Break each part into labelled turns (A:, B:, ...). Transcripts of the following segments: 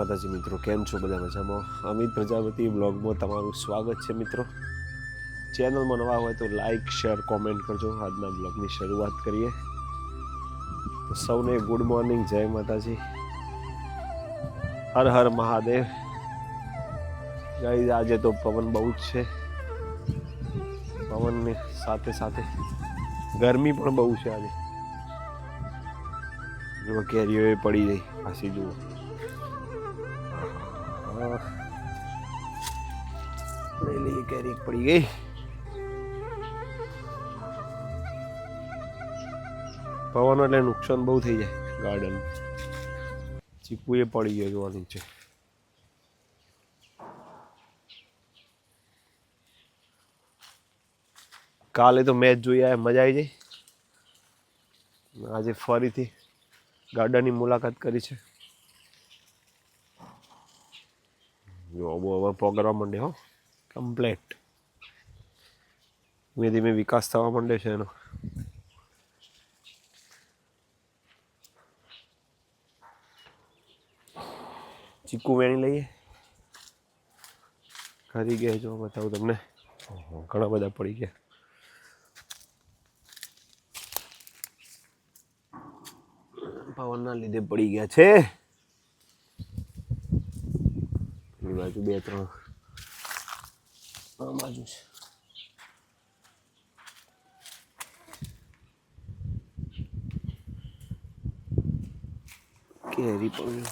A: માતાજી મિત્રો, કેમ છો બધા મજામાં? અમિત પ્રજાપતિ બ્લોગમાં તમારું સ્વાગત છે મિત્રો. ચેનલમાં નવા હોય તો લાઇક શેર, કોમેન્ટ કરજો. આજના બ્લોગની શરૂઆત કરીએ. સૌને ગુડ મોર્નિંગ જય માતાજી. હર હર મહાદેવ. ગઈ આજે તો પવન બહુ જ છે. પવનની સાથે સાથે ગરમી પણ બહુ છે આજે. જો કેરીઓ પડી જાય પાછી જુઓ લઈ લઈએ કેરી પડી ગઈ પવન એટલે નુકસાન બહુ થઈ જાય ગાર્ડન ચીકુ એ પડી ગયો જોવા નીચે. કાલે તો મેચ જોઈ આવ્યા મજા આવી જાય આજે ફરીથી ગાર્ડનની મુલાકાત કરી છે. જો હવે પ્રોગ્રામ માંડે હો. કમ્પ્લેટ. ધીમે ધીમે વિકાસ થવા માંડે છે એનો. ચીકુ વેણી લઈએ. ખરી ગયા જો બતાવું તમને. ઘણા બધા પડી ગયા. પવનના લીધે પડી ગયા છે. એની બાજુ બે ત્રણ આ બાજુ છે કેરી પણ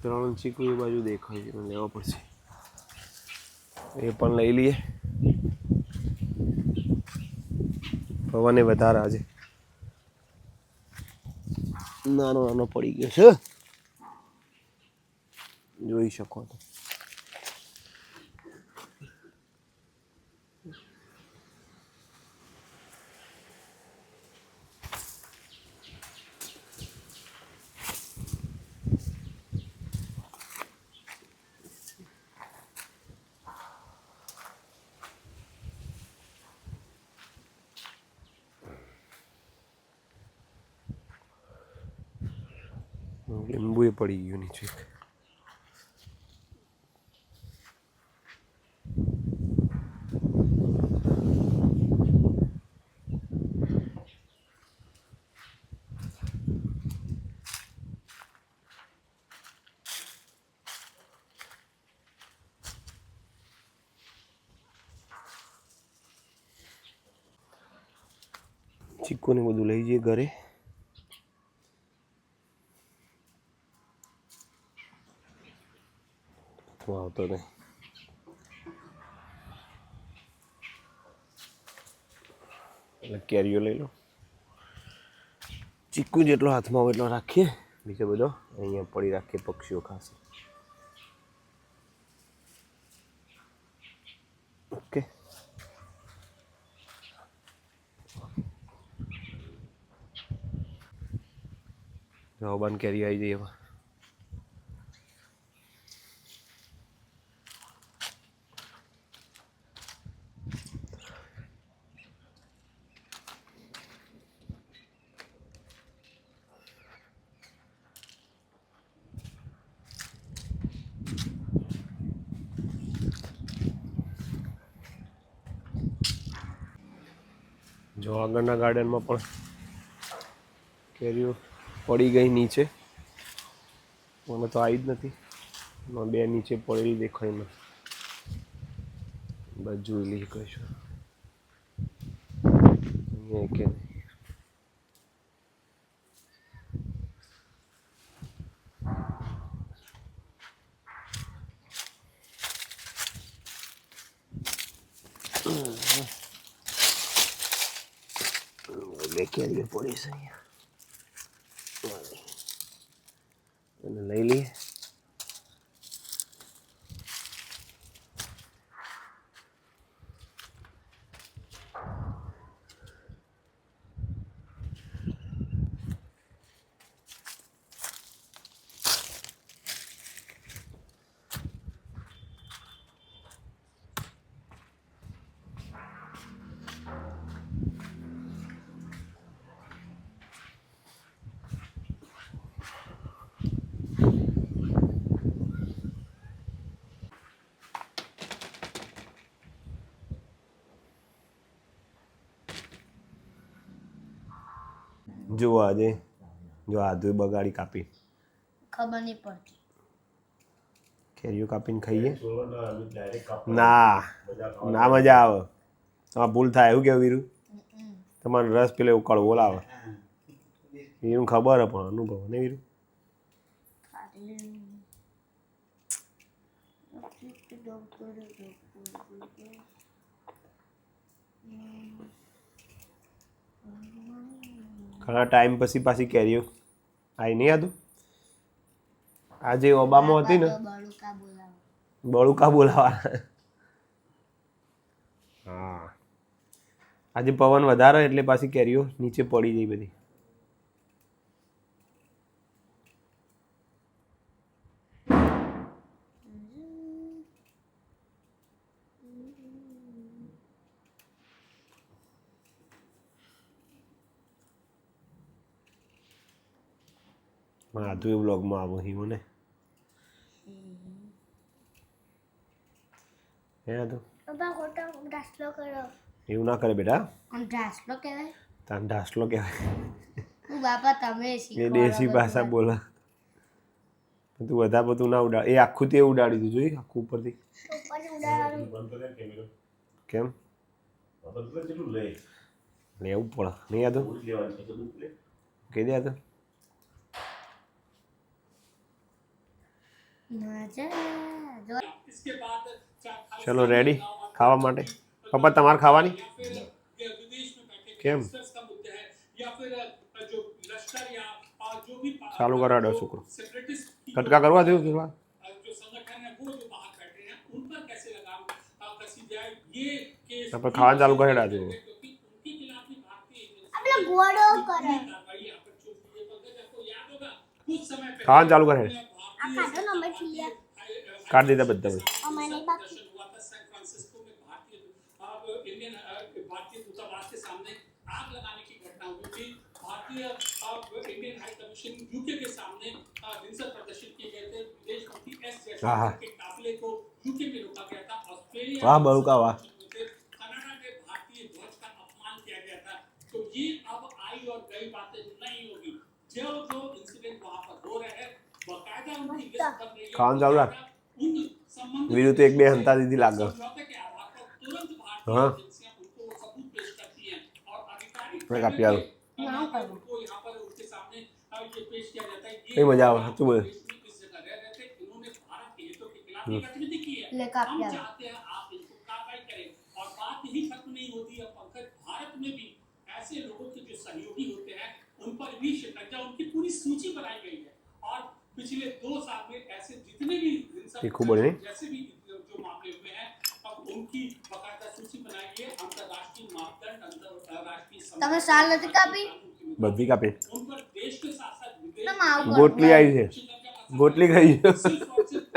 A: ત્રણ ચીકુ એ બાજુ દેખાય છે લેવા પડશે એ પણ લઈ લઈએ પવને વધારે આજે નાનો નાનો પડી ગયો છે જોઈ શકો તો લીંબુ એ પડી ગયું નીચે ચીકુ ને બધું લઈ જઈએ ઘરે. આવતો નહીં. એટલે કેરીઓ લઈ લો ચીકુ જેટલો હાથમાં હોય એટલો રાખીએ. બીજો બધો અહીંયા પડી રાખીએ પક્ષીઓ ખાશે ઓકે જવાબાન કેરી આવી જઈએ એમાં. જો આગળના ગાર્ડનમાં પણ કેરીઓ પડી ગઈ નીચે. મને તો આવી જ નથી. બે નીચે પડેલી દેખાય મને. બસ જોઈ લઈ કહીશું અહીંયા કે Me quedé por પડી છે અહીંયા એને લઈ લઈએ જુઓ આજે જો આધુ બગાડી કાપી.
B: ખબર નહીં પડતી.
A: કેરીઓ કાપીને ખાઈએ. ના ના મજા આવે. તમારે ભૂલ થાય એવું કેવું વીરું? તમારો રસ પેલો એવું કડવો લાવે વીરું ખબર હે પણ અનુભવ ને વીરું? ઘણા ટાઈમ પછી પાછી કેરીઓ. આવી નહીં આતું આજે ઓબામો હતી ને?
B: બળુકા
A: બળુકા બોલાવા હા. આજે પવન વધારે એટલે પાછી કેરીઓ નીચે પડી ગઈ બધી. તું એ બ્લોગમાં આવો હિમો ને હે તો
B: પપ્પા ખોટો ઢાસલો કરો
A: એવું ના કરે બેટા
B: ઢાસલો કહેવાય
A: તાન ઢાસલો કહેવાય
B: બાપા તમે
A: એ દેશી ભાષા બોલે તું બધા બધું ના ઉડાડ એ આખું તે ઉડાડી દીધું જોઈ આખું ઉપરથી કેમ લેવું પડે નહીં યાદ કહી દે તો
B: મજા જો
A: ચલો રેડી ખાવા માટે? પપ્પા તમારે ખાવાની? કેમ? ચાલુ કરાડો છોકરો કટકા કરવા દેવું થોડા આપણે ખાવાનું ચાલુ કરી ડાજો
B: આપણે ગોળો કરે.
A: ખાવાનું ચાલુ કરે
C: काट देता बद्दा भाई
A: वाह
C: बहु का वाह। तो ये अब आई और बातें नहीं होगी। जब जो इंसिडेंट उनकी लिस्ट बन रही है
A: खान चालू रख।
C: उन संबंधित
A: वीरू तो एक बे हंता दीदी लाग गयो।
C: समझौते के आधार पर तुरंत भारतीय
A: हाँ।
C: एजेंसियां उनको वो सबूत पेश करती हैं और आधिकारिक
A: मैं काफी आलू।
B: ना करूँ।
C: उनको यहाँ पर उनके सामने अ, ये पेश किया जाता है
A: नहीं मजा आवा, तू बोल।
C: देश में इस जगह रह रहे थे इन्होंने भारत के हितों के खिलाफ ये गतिविधि की है
B: ले काफी
C: हम
B: आलू।
C: चाहते हैं आप इनको कार्रवाई करें और बात यही खत्म नहीं होती है पंकज भारत में भी ऐसे लोगों के जो सहयोगी होते हैं उन पर भी शिकंजा उनकी पूरी सूची बनाई गई है और पिछले दो साल में ऐसे जितने भी हिंसक
A: ये खूब बढ़िया है।
C: जैसे भी जो जो मामले हुए हैं अब उनकी बाकायदा सूची बनाई गई है अंतर्राष्ट्रीय मापदंड अंतर्राष्ट्रीय
B: તમે સાલ નથી કાપી?
A: બધી કાપી
C: उन पर देश के साथ साथ विदेश
B: તમે આવું કરો.
A: ગોટલી આવી છે
C: शिकंजा का
A: ગોટલી ખાઈ છે
C: सिर्फ और सिर्फ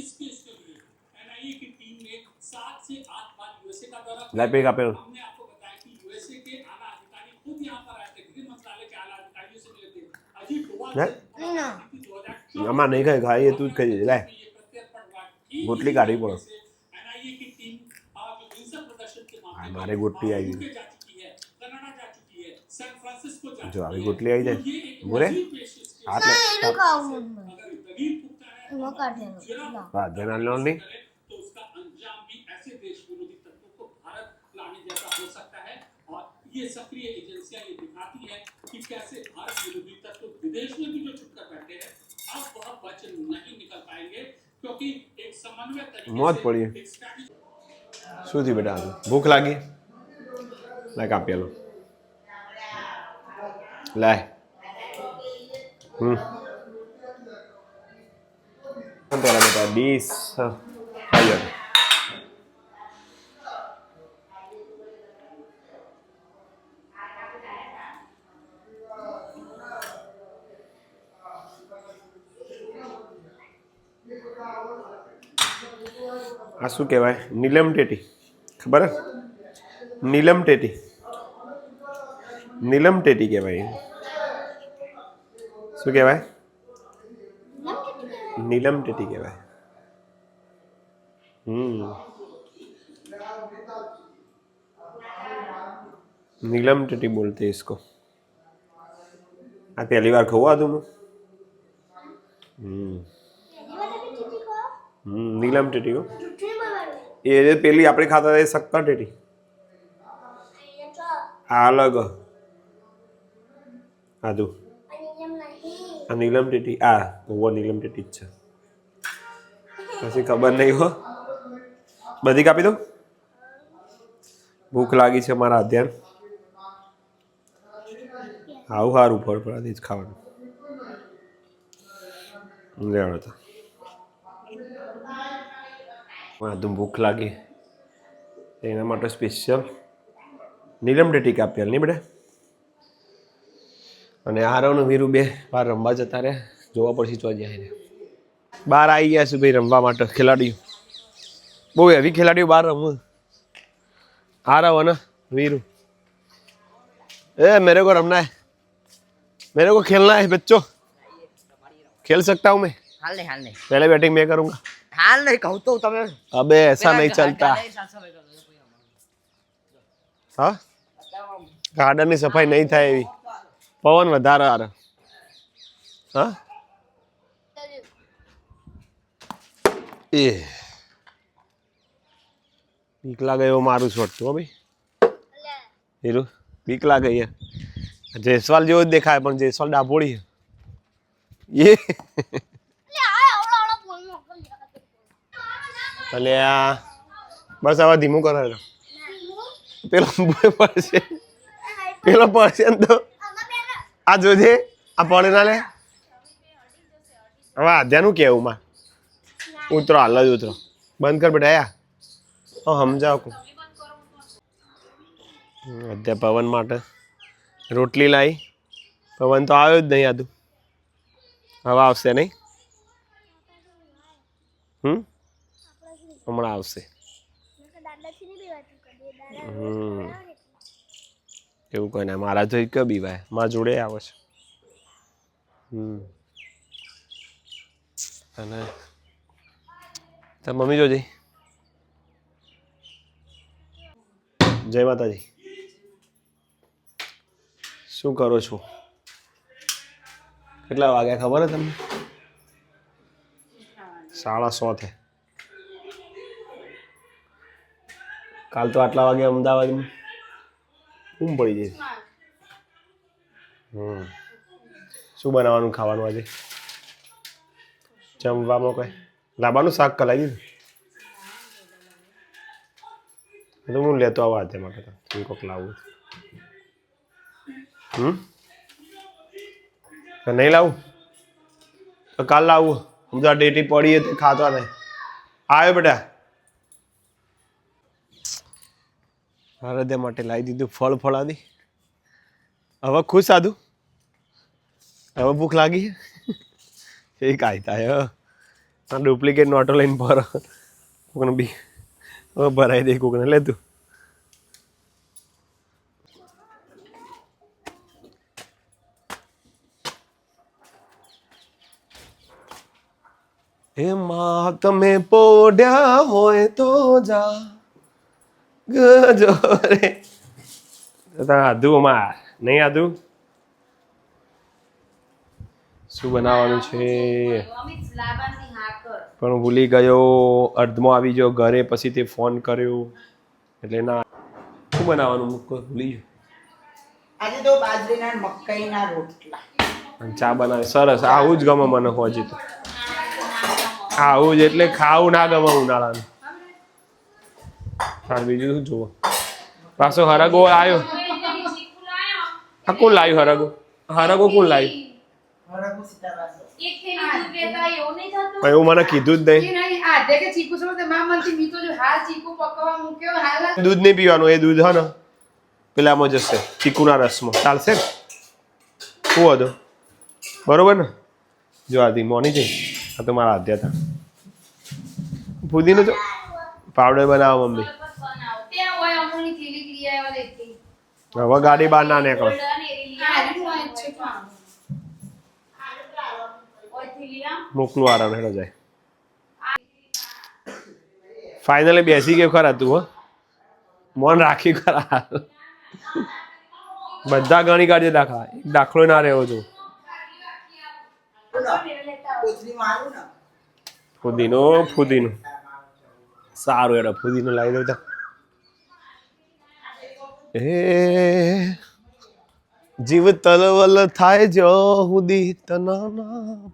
C: इस केस के लिए एनआईए की टीम ने सात से आठ बार यूएसए का दौरा किया।
A: લાઈ પે કાપેલો
C: हमने आपको बताया कि यूएसए के आला अधिकारी खुद यहाँ पर आए थे गृह मंत्रालय के आला अधिकारियों से मिले थे अजीत डोवाल
A: हैं?
C: से
B: ना।
C: कि 2014
A: આમાં નહીં ખાઈ ખાઈ એ તું જ ખાઈ દેજે લાય
C: में ये प्रत्यर्पण हुआ कि
A: ગોટલી કાઢવી પડે
C: एनआईए की टीम आ, जो हिंसक प्रदर्शन के मामले में,
A: हमारे गोटली
C: आ,
A: आई
C: यूके जा चुकी है कनाडा जा चुकी है सैन फ्रांसिस्को जा
A: जो
C: चुकी
A: अभी
C: है।
A: गोटली आई जाए।
C: तो ये एक
A: बोले?
C: अजीब पेशकश के
A: हाथ
B: ના
A: में
B: એનું ખાવું મને
C: अगर दलील पुख्ता है
B: એમાં કાઢેલું ના.
A: હા ધ્યાન આલો નહીં
C: करे तो उसका अंजाम भी ऐसे देश विरोधी तत्वों को भारत लाने जैसा हो सकता है और ये सक्रिय एजेंसियां ये दिखाती हैं कि कैसे भारत विरोधी મોજ પડી.
A: શું થયું બેટા ભૂખ લાગી? લાય કાપ્યાલું લાય. હમ. બેટા ડીશ આ શું કહેવાય નીલમ ટેટી ખબર હે? નીલમ ટેટી નીલમ ટેટી કહેવાય શું કહેવાય નીલમ ટેટી કહેવાય હમ नीलम टेटी बोलते हैं इसको આ પહેલી વાર ખવું હતું હું હમ હમ નીલમ ટેટી હો એ પેલી આપણે ખાતા હતા એ શક્કર આ અલગ. આદુ આ નીલમ ટેટી. આ ઓવો નીલમ ટેટી જ છે. પછી ખબર નહીં હો. બધી કાપી દો ભૂખ લાગી છે મારા અધ્યાન આવું સારું ફળ પડાથી જ ખાવાનું. લેવાનું તો. પણ ભૂખ લાગી. એના માટે સ્પેશિયલ નીલમ ડેટી કાપ્યાલ નહીં બેટા? અને આરવનું વીરું બે બહાર રમવા જતા રહે જોવા પડશે જોવા જાય બહાર આવી ગયા છે ભાઈ રમવા માટે ખેલાડીઓ. બહુ હેવી ખેલાડીઓ બહાર રમવું. આરવ અને વીરુ. એ મેરે કો રમના હે. મેરે કો ખેલના હે બચ્ચો. ખેલ સકતા હું મેં.
D: હાલ નહીં હાલ નહીં
A: પહેલે બેટિંગ મેં કरूँगा
D: हाल नहीं कहूँ तो तब
A: अबे ऐसा नहीं चलता हाँ गार्डन में सफ़ाई नहीं था ये पवन वधार आ रहा हाँ ये बीक लग गई मारू शॉट तो अभी हीरो बीक लग गई है जयसवाल जो देखा है पर जयसवाल डाबोड़ी है ये એટલે આ બસ હવે ધીમું કરે છે. પેલો પડશે. પેલો પડશે તો આ જોજે, આ પડે ના લે. હવે આધ્યાનું કેવું માં? ઉતરો, હાલ જ ઉતરો. બંધ કર બેટા, યા. હા સમજાવ કું અધ્યા પવન માટે રોટલી લાવી પવન તો આવ્યો જ નહીં આદુ. હવા આવશે નહીં? હમ? હમણાં આવશે. હમ. એવું કોઈ ના મારા જોઈ કયો બીવાય? મારા જોડે આવે છે. હમ. અને તાર મમ્મી જોજે. જય માતાજી. શું કરો છો? કેટલા વાગ્યા ખબર હે તમને? સાડા સો થે કાલ તો આટલા વાગે અમદાવાદમાં. ઊંઘ પડી જાય હમ. શું બનાવવાનું ખાવાનું આજે? જમવામાં કઈ? લાંબાનું શાક દીધું? એ તો હું લેતો આવા હાથે માટે તો. કોક લાવું. હમ? નહીં લાવું? તો કાલ લાવું. અમદાવાદ ડેટી પડી હતી, ખાતા નહીં. આવ્યો બેટા. હૃદય માટે લાવી દીધું ફળ ફળાદી. હવે ખુશ સાધુ હવે ભૂખ લાગી એ થાય આ ડુપ્લિકેટ નોટો લઈને ભર. કોકને બી હવે ભરાઈ દે કોકને લેતું એમાં તમે પોડ્યા હોય તો જા. તા આધુ અમાર નહીં આધુ? શું બનાવવાનું છે? પણ હું ભૂલી ગયો અર્ધમાં આવી ગયો ઘરે પછી તે ફોન કર્યો. એટલે ના. શું બનાવવાનું મૂકો ભૂલી ગયો?
D: આજે તો બાજરીના મકાઈના રોટલા.
A: અને ચા બનાવે. સરસ આવું જ ગમે મને હોજી તો. આવું જ એટલે ખાવું ના ગમે ઉનાળાનું. હા બીજું શું જુઓ પાછો હરગો આવ્યો આ કોણ લાવ્યું હરગો? હરગો કોણ લાવ્યું
D: હરગો
A: એવું મને કીધું જ નહીં. દૂધ નહીં પીવાનું એ દૂધ હા ને પેલામાં જશે ચીકુના રસમાં. ચાલશે ને? શું હતો? બરોબર ને? જો આથી મોની જઈ. આ તો મારા આદ્યા હતા. ફૂદીનો જો પાવડર બનાવો મમ્મી. હવે ગાડી બહાર ના નીકળે. મોકલું આરામ, હેડો જાય. ફાઇનલી બેસી ગયો ખરા તું, હો. મન રાખી ખરા. બધા ગણી કાઢજે દાખલા. એક દાખલો ના
D: મારું ને
A: ફુદીનો ફુદીનો. સારું એડો ફુદીનો લાવી દઉં તા. એ જીવ તલવલ થાય જો હુદી તના ના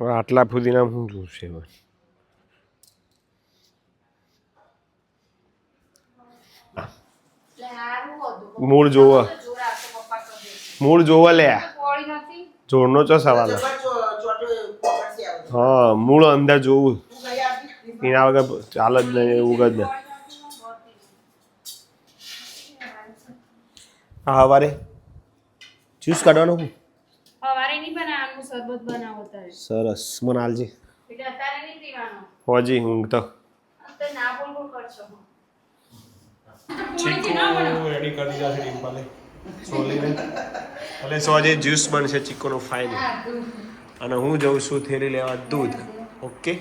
A: હવે આટલા ફુદીના શું જોશે મૂળ જોવા. મૂળ જોવા લે. જોડનો ચો સવાલ. હા મૂળ અંદર જોવું? એના વગર ચાલ જ નહીં એવું જ નહીં. હા હવારે જ્યુસ કાઢવાનો હું?
E: સવારે નહીં બનાવવાનું શરબત બનાવો
A: સરસ મને હાલજી
E: એટલે અત્યારે નહીં પીવાનો.
A: હોજી ઊંઘ તો
E: અત્યારે ના બોલ બોલ કરશો
A: ચીકુ રેડી કરી દીધા છે ડિમ્પલે સોલીને એટલે સોજે જ્યુસ બનશે ચીકુનો ફાઇન અને હું જઉં છું થેલી લેવા દૂધ. ઓકે?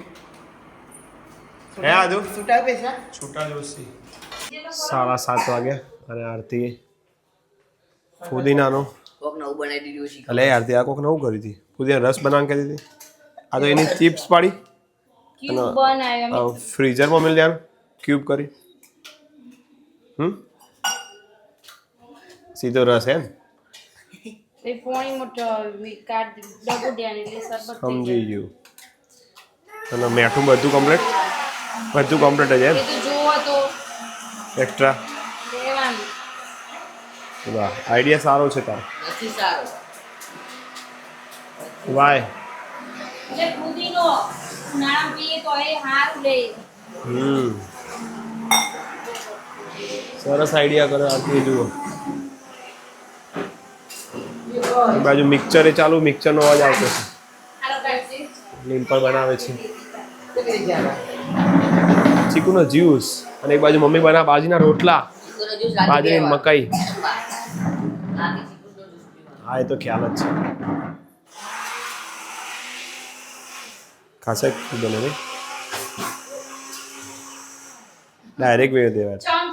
A: હે આદુ?
D: છૂટા પૈસા
A: છૂટા જોશી. સાડા સાત વાગ્યા અને આરતી ફુદીનાનો.
D: કોક નવું બનાવી દીધું છે
A: એટલે આરતી આ કોક નવું કરી હતી. ફુદીના રસ બનાવી કરી હતી. આ તો એની ચિપ્સ પાડી. અને ફ્રીઝરમાં મળી જાય ક્યુબ કરી. હમ સીધો રસ એમ? સમજી ગયું. અને મેઠું બધું કમ્પ્લીટ બધું કમ્પ્લીટ જ એમ?
E: જાય. એ તો જોવો તો.
A: એક્સ્ટ્રા
E: લેવાનું.
A: વાહ આઈડિયા સારો છે તારો.
D: નથી સારું.
A: વાય
E: એટલે ફુદીનો ઉનાળામાં પીએ તો એ સારું લે
A: હમ. સરસ આઈડિયા કરે આરતી, જુઓ. બાજુ મિક્સર એ ચાલુ મિક્સરનો અવાજ આવતો છે.
E: કાઢજે.
A: બનાવે છે. ચીકુનો જ્યુસ અને એક બાજુ મમ્મી બના બાજરીના રોટલા, બાજરી, મકાઈ. હા, એ તો ખ્યાલ જ છે. ખાસે બને ડાયરેક્ટ વેવ દેવા છે.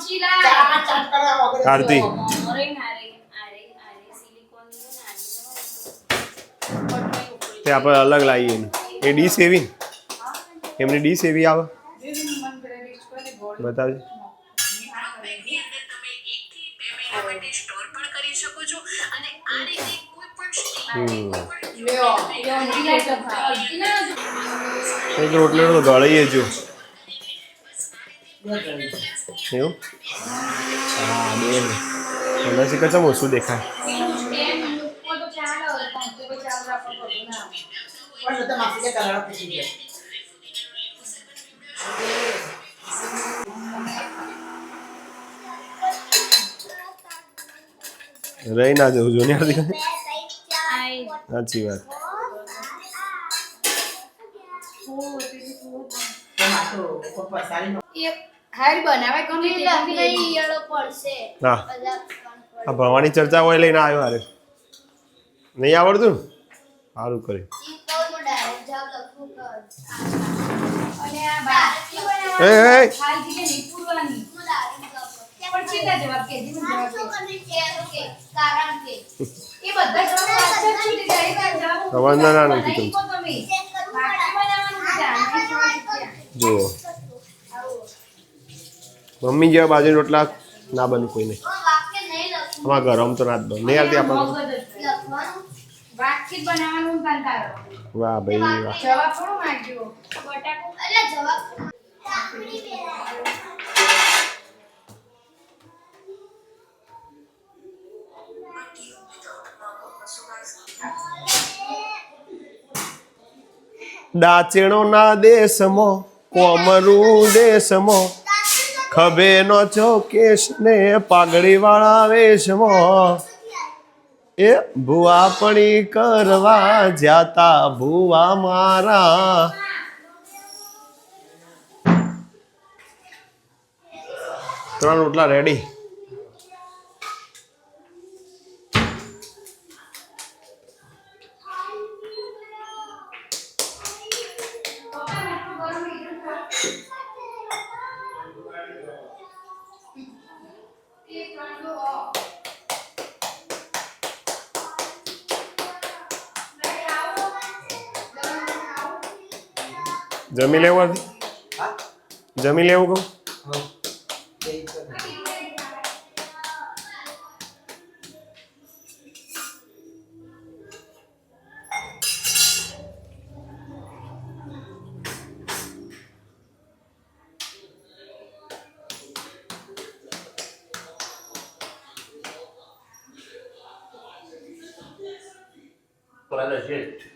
A: આરતી.
E: છે તો
A: આપણે અલગ લાવીએ એ ડીશ એવી એમની ડીશ એવી આવે? બતાવજો. એક રોટલો ગળાઈએ જો. એવું હા બે મને શીખર છે ઓછું દેખાય રહી ના જવું જો ને સાચી વાત
D: તો
E: હારી બનાવાય કોને
B: લખી ઈયળો પડશે
A: હા આ ભણવાની ચર્ચા હોય લઈને આવ્યો હારે નહીં આવડતું સારું કર્યું. જુઓ મમ્મી જેવા બાજુ રોટલા ના બને કોઈને
B: અમારા ઘર
A: આમાં તો ના જ બને નહીં આવતી આપણે
E: મગજ જ છે.
B: લખવાનું
E: વાતચીત બનાવવાનું પણ તારો
A: વાહ ભાઈ, વાહ
B: દાચણો
A: ના દેશમાં, કોમરું દેશમાં ખભે નો ચોકેશ ને પાઘડી વાળા વેશમાં. એ ભૂવા પડી કરવા જાતા ભૂવા મારા. ત્રણ રોટલા રેડી જમી લેવું જમી લેવું કહું.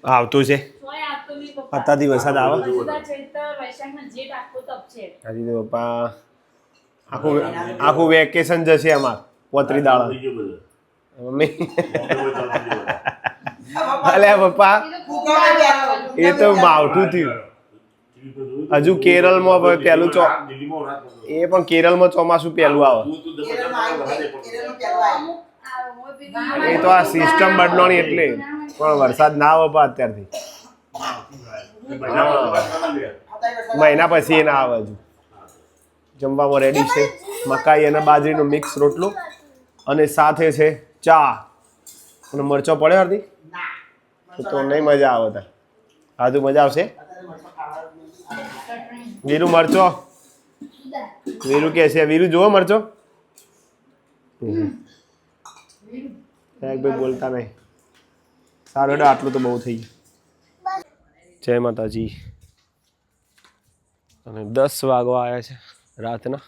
A: આવતું છે
E: તોય આપતો નહીં પપ્પા
A: અત્યારથી વરસાદ આવે. હજી તો પપ્પા આખું આખું વેકેશન જશે અમાર પોતરી દાડા. મમ્મી અલ્યા પપ્પા એ તો માવઠું થયું. હજુ કેરળમાં હવે પહેલું ચો એ પણ કેરળમાં ચોમાસું પહેલું આવે. એ તો આ સિસ્ટમ બદલાણી એટલે. પણ વરસાદ ના આવે અત્યારથી. મહિના પછી એના આવે હજુ જમવામાં રેડી છે. મકાઈ અને બાજરીનો મિક્સ રોટલો અને સાથે છે ચા. અને મરચો પડ્યો હતી તો નહીં મજા આવે તાર. આજુ મજા આવશે. વીરુ મરચો? વીરુ કે છે, વીરુ જુઓ મરચો. ભાઈ બોલતા નહીં. સારું આટલું તો બહુ થઈ ગયું. જય માતાજી. અને દસ વાગવા આવ્યા છે રાતના.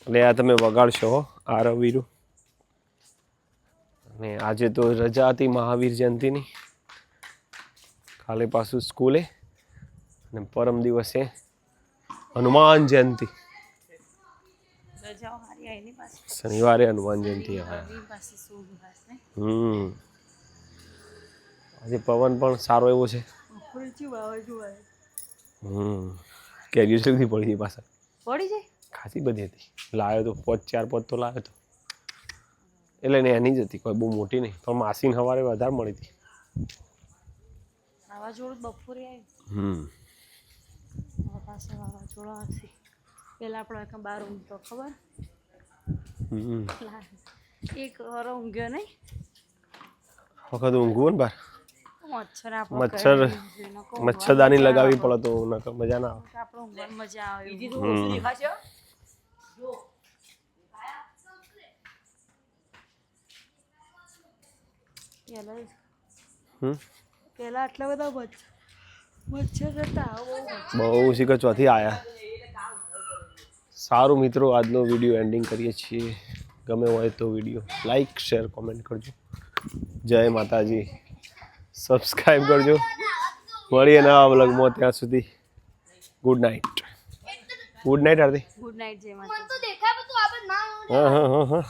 A: એટલે આ તમે વગાડશો હો આરવ અને આજે તો રજા હતી મહાવીર જયંતિની. કાલે પાછું સ્કૂલે. અને પરમ દિવસે હનુમાન જયંતિ. શનિવારે હનુમાન જયંતિ હમ. આજે પવન પણ સારો એવો છે. હમ. કેરીઓ સુધી પડી હતી પાછળ.
E: પડી જાય
A: ખાસી બધી હતી. લાવ્યો તો પોચ ચાર પોચ તો લાવ્યો તો. એટલે ને એની જ હતી કોઈ બહુ મોટી નહીં. પણ માસીને સવારે વધારે મળી હતી.
E: વાવાઝોડું બપોરે
A: હમ.
E: પાસે વાવાઝોડું આવશે. પહેલાં આપણે એક બાર ઊંઘતો ખબર? એક વાર ઊંઘ્યો નહીં.
A: વખત ઊંઘવું ને બાર?
E: મચ્છર
A: મચ્છરદાની
E: લગાવી.
A: પડે તો નકર મજા ના આવે.
E: મજા આટલા બધા મચ્છર મચ્છર હતા. બહુ.
A: બહુ આયા. સારું મિત્રો આજનો વીડિયો એન્ડિંગ કરીએ છીએ. ગમે હોય તો વીડિયો લાઈક શેર કોમેન્ટ કરજો. જય માતાજી. સબસ્ક્રાઈબ કરજો. મળીએ નવા વ્લોગમાં ત્યાં સુધી good night good night Aarti
E: good night જય માતા
A: હા હા હા હા.